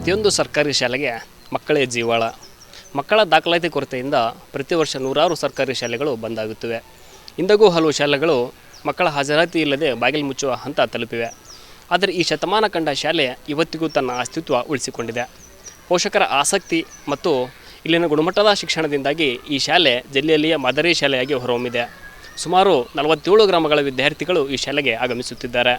ಪ್ರತಿಯೊಂದು ಸರ್ಕಾರಿ ಶಾಲೆಗೆ ಮಕ್ಕಳೇ ಜೀವಾಳ. ಮಕ್ಕಳ ದಾಖಲಾತಿ ಕೊರತೆಯಿಂದ ಪ್ರತಿ ವರ್ಷ ನೂರಾರು ಸರ್ಕಾರಿ ಶಾಲೆಗಳು ಬಂದಾಗುತ್ತಿವೆ ಇಂದಗೂ ಹಲವು ಶಾಲೆಗಳು ಮಕ್ಕಳ ಹಾಜರಾತಿ ಇಲ್ಲದೆ ಬಾಗಿಲು ಮುಚ್ಚುವ ಹಂತ ತಲುಪಿವೆ. ಆದರೆ ಈ ಶತಮಾನ ಕಂಡ ಶಾಲೆ ಇವತ್ತಿಗೂ ತನ್ನ ಅಸ್ತಿತ್ವ ಉಳಿಸಿಕೊಂಡಿದೆ. ಪೋಷಕರ ಆಸಕ್ತಿ ಮತ್ತು ಇಲ್ಲಿನ ಗುಣಮಟ್ಟದ ಶಿಕ್ಷಣದಿಂದಾಗಿ ಈ ಶಾಲೆ ಜಿಲ್ಲೆಯಲ್ಲಿಯೇ ಮಾದರಿ ಶಾಲೆಯಾಗಿ ಹೊರಹೊಮ್ಮಿದೆ. ಸುಮಾರು ನಲವತ್ತೇಳು ಗ್ರಾಮಗಳ ವಿದ್ಯಾರ್ಥಿಗಳು ಈ ಶಾಲೆಗೆ ಆಗಮಿಸುತ್ತಿದ್ದಾರೆ.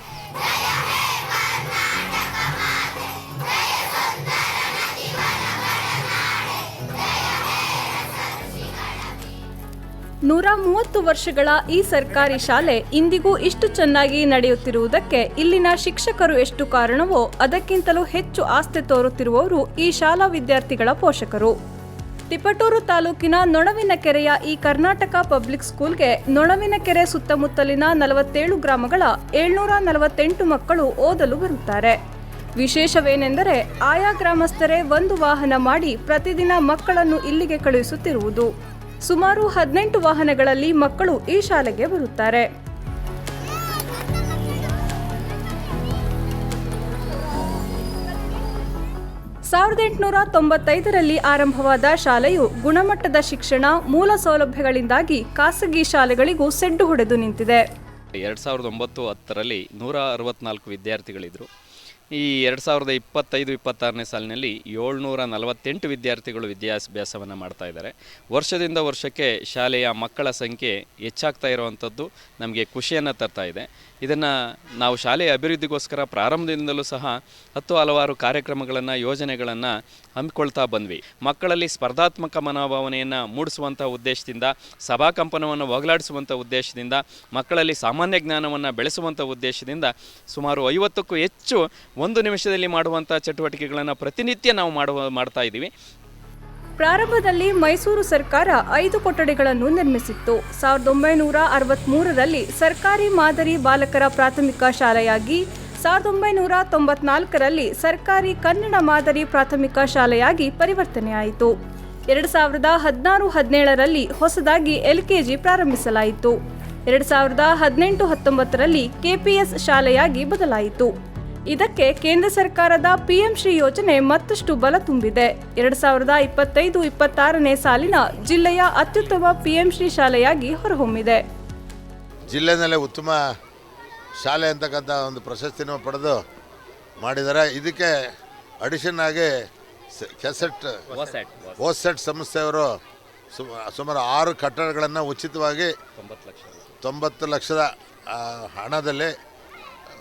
ನೂರ ಮೂವತ್ತು ವರ್ಷಗಳ ಈ ಸರ್ಕಾರಿ ಶಾಲೆ ಇಂದಿಗೂ ಇಷ್ಟು ಚೆನ್ನಾಗಿ ನಡೆಯುತ್ತಿರುವುದಕ್ಕೆ ಇಲ್ಲಿನ ಶಿಕ್ಷಕರು ಎಷ್ಟು ಕಾರಣವೋ ಅದಕ್ಕಿಂತಲೂ ಹೆಚ್ಚು ಆಸ್ತಿ ತೋರುತ್ತಿರುವವರು ಈ ಶಾಲಾ ವಿದ್ಯಾರ್ಥಿಗಳ ಪೋಷಕರು. ತಿಪಟೂರು ತಾಲೂಕಿನ ನೊಣವಿನ ಕೆರೆಯ ಈ ಕರ್ನಾಟಕ ಪಬ್ಲಿಕ್ ಸ್ಕೂಲ್ಗೆ ನೊಣವಿನಕೆರೆ ಸುತ್ತಮುತ್ತಲಿನ ನಲವತ್ತೇಳು ಗ್ರಾಮಗಳ ಏಳ್ನೂರ ನಲವತ್ತೆಂಟು ಮಕ್ಕಳು ಓದಲು ಬರುತ್ತಾರೆ. ವಿಶೇಷವೇನೆಂದರೆ ಆಯಾ ಗ್ರಾಮಸ್ಥರೇ ಒಂದು ವಾಹನ ಮಾಡಿ ಪ್ರತಿದಿನ ಮಕ್ಕಳನ್ನು ಇಲ್ಲಿಗೆ ಕಳುಹಿಸುತ್ತಿರುವುದು. ಸುಮಾರು ಹದಿನೆಂಟು ವಾಹನಗಳಲ್ಲಿ ಮಕ್ಕಳು ಈ ಶಾಲೆಗೆ ಬರುತ್ತಾರೆ. ಸಾವಿರದ ಎಂಟುನೂರ ತೊಂಬತ್ತೈದರಲ್ಲಿ ಆರಂಭವಾದ ಶಾಲೆಯು ಗುಣಮಟ್ಟದ ಶಿಕ್ಷಣ, ಮೂಲ ಸೌಲಭ್ಯಗಳಿಂದಾಗಿ ಖಾಸಗಿ ಶಾಲೆಗಳಿಗೂ ಸೆಡ್ಡು ಹೊಡೆದು ನಿಂತಿದೆ. ಎರಡ್ ಸಾವಿರದ ಒಂಬತ್ತು ಹತ್ತರಲ್ಲಿ ನೂರ ಅರವತ್ನಾಲ್ಕು ವಿದ್ಯಾರ್ಥಿಗಳಿದ್ದರು ಈ ಎರಡು ಸಾವಿರದ ಇಪ್ಪತ್ತೈದು, ಇಪ್ಪತ್ತಾರನೇ ಸಾಲಿನಲ್ಲಿ ಏಳ್ನೂರ ನಲವತ್ತೆಂಟು ವಿದ್ಯಾರ್ಥಿಗಳು ವಿದ್ಯಾಭ್ಯಾಸವನ್ನು ಮಾಡ್ತಾ ಇದ್ದಾರೆ. ವರ್ಷದಿಂದ ವರ್ಷಕ್ಕೆ ಶಾಲೆಯ ಮಕ್ಕಳ ಸಂಖ್ಯೆ ಹೆಚ್ಚಾಗ್ತಾ ಇರುವಂಥದ್ದು ನಮಗೆ ಖುಷಿಯನ್ನು ತರ್ತಾ ಇದೆ. ಇದನ್ನು ನಾವು ಶಾಲೆಯ ಅಭಿವೃದ್ಧಿಗೋಸ್ಕರ ಪ್ರಾರಂಭದಿಂದಲೂ ಸಹ ಹತ್ತು ಹಲವಾರು ಕಾರ್ಯಕ್ರಮಗಳನ್ನು, ಯೋಜನೆಗಳನ್ನು ಹಮ್ಮಿಕೊಳ್ತಾ ಬಂದ್ವಿ. ಮಕ್ಕಳಲ್ಲಿ ಸ್ಪರ್ಧಾತ್ಮಕ ಮನೋಭಾವನೆಯನ್ನು ಮೂಡಿಸುವಂಥ ಉದ್ದೇಶದಿಂದ ಸಭಾಕಂಪನವನ್ನು ಹೋಗಲಾಡಿಸುವಂಥ ಉದ್ದೇಶದಿಂದ, ಮಕ್ಕಳಲ್ಲಿ ಸಾಮಾನ್ಯ ಜ್ಞಾನವನ್ನು ಬೆಳೆಸುವಂಥ ಉದ್ದೇಶದಿಂದ ಸುಮಾರು ಐವತ್ತಕ್ಕೂ ಹೆಚ್ಚು ಒಂದು ನಿಮಿಷದಲ್ಲಿ ಮಾಡುವಂಥ ಚಟುವಟಿಕೆಗಳನ್ನು ಪ್ರತಿನಿತ್ಯ ನಾವು ಮಾಡುವ, ಮಾಡ್ತಾ ಇದ್ದೀವಿ ಪ್ರಾರಂಭದಲ್ಲಿ ಮೈಸೂರು ಸರ್ಕಾರ ಐದು ಕೊಠಡಿಗಳನ್ನು ನಿರ್ಮಿಸಿತ್ತು. ಸಾವಿರದ ಒಂಬೈನೂರ ಅರವತ್ತ್ಮೂರರಲ್ಲಿ ಸರ್ಕಾರಿ ಮಾದರಿ ಬಾಲಕರ ಪ್ರಾಥಮಿಕ ಶಾಲೆಯಾಗಿ, ಸಾವಿರದ ಒಂಬೈನೂರ ತೊಂಬತ್ನಾಲ್ಕರಲ್ಲಿ ಸರ್ಕಾರಿ ಕನ್ನಡ ಮಾದರಿ ಪ್ರಾಥಮಿಕ ಶಾಲೆಯಾಗಿ ಪರಿವರ್ತನೆಯಾಯಿತು. ಎರಡು ಸಾವಿರದ ಹದಿನಾರು ಹದಿನೇಳರಲ್ಲಿ ಹೊಸದಾಗಿ ಎಲ್ಕೆಜಿ ಪ್ರಾರಂಭಿಸಲಾಯಿತು. ಎರಡು ಸಾವಿರದ ಹದಿನೆಂಟು ಹತ್ತೊಂಬತ್ತರಲ್ಲಿ ಕೆಪಿಎಸ್ ಶಾಲೆಯಾಗಿ ಬದಲಾಯಿತು. ಇದಕ್ಕೆ ಕೇಂದ್ರ ಸರ್ಕಾರದ ಪಿಎಂ ಶ್ರೀ ಯೋಜನೆ ಮತ್ತಷ್ಟು ಬಲ ತುಂಬಿದೆ. ಎರಡು ಸಾವಿರದ ಇಪ್ಪತ್ತೈದು ಇಪ್ಪತ್ತಾರನೇ ಸಾಲಿನ ಜಿಲ್ಲೆಯ ಅತ್ಯುತ್ತಮ ಪಿಎಂ ಶ್ರೀ ಶಾಲೆಯಾಗಿ ಹೊರಹೊಮ್ಮಿದೆ. ಜಿಲ್ಲೆಯಲ್ಲೇ ಉತ್ತಮ ಶಾಲೆ ಅಂತಕ್ಕಂಥ ಒಂದು ಪ್ರಶಸ್ತಿನೂ ಪಡೆದು ಮಾಡಿದ್ದಾರೆ. ಇದಕ್ಕೆ ಅಡಿಷನ್ ಆಗಿ ಸ- ಕೆಸೆಟ್ ಓಸೆಟ್ ಸಂಸ್ಥೆಯವರು ಸು- ಸುಮಾರು ಆರು ಕಟ್ಟಡಗಳನ್ನು ಉಚಿತವಾಗಿ ತೊಂಬತ್ತು ಲಕ್ಷದ ಆ, ಹಣದಲ್ಲಿ ಆ,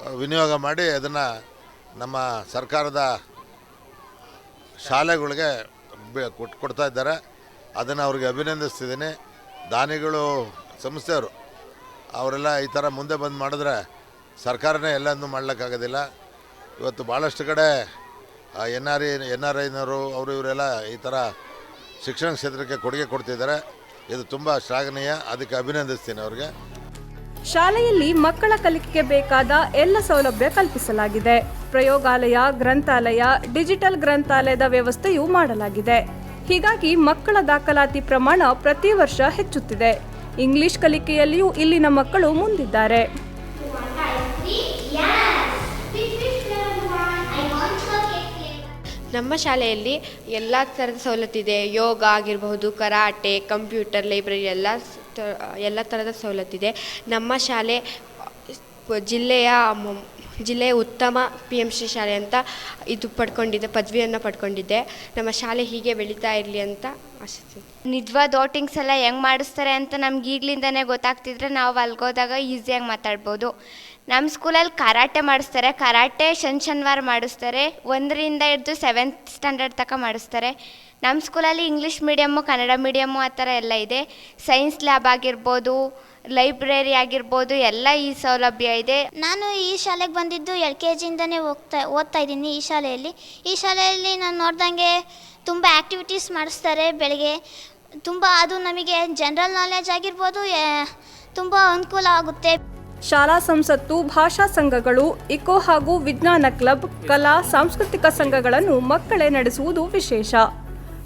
ವಿನಿಯೋಗ ಮಾಡಿ ಅದನ್ನು ನಮ್ಮ ಸರ್ಕಾರದ ಶಾಲೆಗಳಿಗೆ ಬೆ- ಕೊಟ್ ಕೊಡ್ತಾ ಇದ್ದಾರೆ. ಅದನ್ನು ಅವ್ರಿಗೆ ಅಭಿನಂದಿಸ್ತಿದ್ದೀನಿ. ದಾನಿಗಳು ಸಂಸ್ಥೆಯವರು, ಅವರೆಲ್ಲ ಈ ಥರ ಮುಂದೆ ಬಂದು ಮಾಡಿದ್ರೆ ಸರ್ಕಾರನೇ ಎಲ್ಲನೂ ಮಾಡ್ಲಿಕ್ಕಾಗೋದಿಲ್ಲ. ಇವತ್ತು ಭಾಳಷ್ಟು ಕಡೆ N R I N R ಐನವರು ಅವರು ಇವರೆಲ್ಲ ಈ ಥರ ಶಿಕ್ಷಣ ಕ್ಷೇತ್ರಕ್ಕೆ ಕೊಡುಗೆ ಕೊಡ್ತಿದ್ದಾರೆ. ಇದು ತುಂಬ ಶ್ಲಾಘನೀಯ. ಅದಕ್ಕೆ ಅಭಿನಂದಿಸ್ತೀನಿ ಅವ್ರಿಗೆ. ಶಾಲೆಯಲ್ಲಿ ಮಕ್ಕಳ ಕಲಿಕೆಗೆ ಬೇಕಾದ ಎಲ್ಲ ಸೌಲಭ್ಯ ಕಲ್ಪಿಸಲಾಗಿದೆ. ಪ್ರಯೋಗಾಲಯ, ಗ್ರಂಥಾಲಯ, ಡಿಜಿಟಲ್ ಗ್ರಂಥಾಲಯದ ವ್ಯವಸ್ಥೆಯೂ ಮಾಡಲಾಗಿದೆ. ಹೀಗಾಗಿ ಮಕ್ಕಳ ದಾಖಲಾತಿ ಪ್ರಮಾಣ ಪ್ರತಿ ವರ್ಷ ಹೆಚ್ಚುತ್ತಿದೆ. ಇಂಗ್ಲಿಷ್ ಕಲಿಕೆಯಲ್ಲಿಯೂ ಇಲ್ಲಿನ ಮಕ್ಕಳು ಮುಂದಿದ್ದಾರೆ. ನಮ್ಮ ಶಾಲೆಯಲ್ಲಿ ಎಲ್ಲ ಥರದ ಸವಲತ್ತಿದೆ ಯೋಗ ಆಗಿರಬಹುದು, ಕರಾಟೆ, ಕಂಪ್ಯೂಟರ್, ಲೈಬ್ರರಿ ಎಲ್ಲ ಎಲ್ಲ ಥರದ ಸವಲತ್ತಿದೆ. ನಮ್ಮ ಶಾಲೆ ಜಿಲ್ಲೆಯ ಜಿಲ್ಲೆಯ ಉತ್ತಮ ಪಿ ಎಂ ಶ್ರೀ ಶಾಲೆ ಅಂತ ಇದು ಪಡ್ಕೊಂಡಿದ್ದೆ ಪದವಿಯನ್ನು ಪಡ್ಕೊಂಡಿದ್ದೆ ನಮ್ಮ ಶಾಲೆ ಹೀಗೆ ಬೆಳೀತಾ ಇರಲಿ ಅಂತ ಆಶಿಸ್ತೀನಿ. ನಿಜವಾದ ಡೋಟಿಂಗ್ಸ್ ಎಲ್ಲ ಹೆಂಗೆ ಮಾಡಿಸ್ತಾರೆ ಅಂತ ನಮ್ಗೆ ಈಗಲಿಂದನೇ ಗೊತ್ತಾಗ್ತಿದ್ರೆ ನಾವು ಅಲ್ಗೋದಾಗ ಈಸಿಯಾಗಿ ಮಾತಾಡ್ಬೋದು. ನಮ್ಮ ಸ್ಕೂಲಲ್ಲಿ ಕರಾಟೆ ಮಾಡಿಸ್ತಾರೆ. ಕರಾಟೆ ಶನ್ ಶನಿವಾರ ಮಾಡಿಸ್ತಾರೆ. ಒಂದರಿಂದ ಹಿಡಿದು ಸೆವೆಂತ್ ಸ್ಟ್ಯಾಂಡರ್ಡ್ ತನಕ ಮಾಡಿಸ್ತಾರೆ. ನಮ್ಮ ಸ್ಕೂಲಲ್ಲಿ ಇಂಗ್ಲೀಷ್ ಮೀಡಿಯಮ್ಮು ಕನ್ನಡ ಮೀಡಿಯಮ್ಮು ಆ ಥರ ಎಲ್ಲ ಇದೆ. ಸೈನ್ಸ್ ಲ್ಯಾಬ್ ಆಗಿರ್ಬೋದು ಲೈಬ್ರರಿ ಆಗಿರ್ಬೋದು, ಎಲ್ಲ ಈ ಸೌಲಭ್ಯ ಇದೆ. ನಾನು ಈ ಶಾಲೆಗೆ ಬಂದಿದ್ದು ಎಲ್ ಕೆ ಜಿಯಿಂದನೇ ಹೋಗ್ತಾ, ಓದ್ತಾ ಇದ್ದೀನಿ ಈ ಶಾಲೆಯಲ್ಲಿ. ಈ ಶಾಲೆಯಲ್ಲಿ ನಾನು ನೋಡ್ದಂಗೆ ತುಂಬ ಆ್ಯಕ್ಟಿವಿಟೀಸ್ ಮಾಡಿಸ್ತಾರೆ ಬೆಳಗ್ಗೆ. ತುಂಬ ಅದು ನಮಗೆ ಜನರಲ್ ನಾಲೆಜ್ ಆಗಿರ್ಬೋದು ತುಂಬ ಅನುಕೂಲ ಆಗುತ್ತೆ. ಶಾಲಾ ಸಂಸತ್ತು, ಭಾಷಾ ಸಂಘಗಳು, ಇಕೋ ಹಾಗೂ ವಿಜ್ಞಾನ ಕ್ಲಬ್, ಕಲಾ, ಸಾಂಸ್ಕೃತಿಕ ಸಂಘಗಳನ್ನು ಮಕ್ಕಳೇ ನಡೆಸುವುದು ವಿಶೇಷ.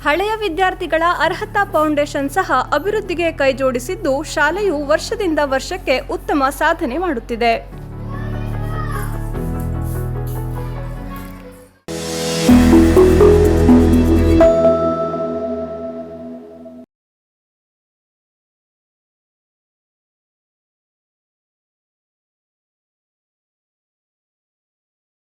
ಹಳೆಯ ವಿದ್ಯಾರ್ಥಿಗಳ ಅರ್ಹತಾ ಫೌಂಡೇಶನ್ ಸಹ ಅಭಿವೃದ್ಧಿಗೆ ಕೈಜೋಡಿಸಿದ್ದು, ಶಾಲೆಯು ವರ್ಷದಿಂದ ವರ್ಷಕ್ಕೆ ಉತ್ತಮ ಸಾಧನೆ ಮಾಡುತ್ತಿದೆ.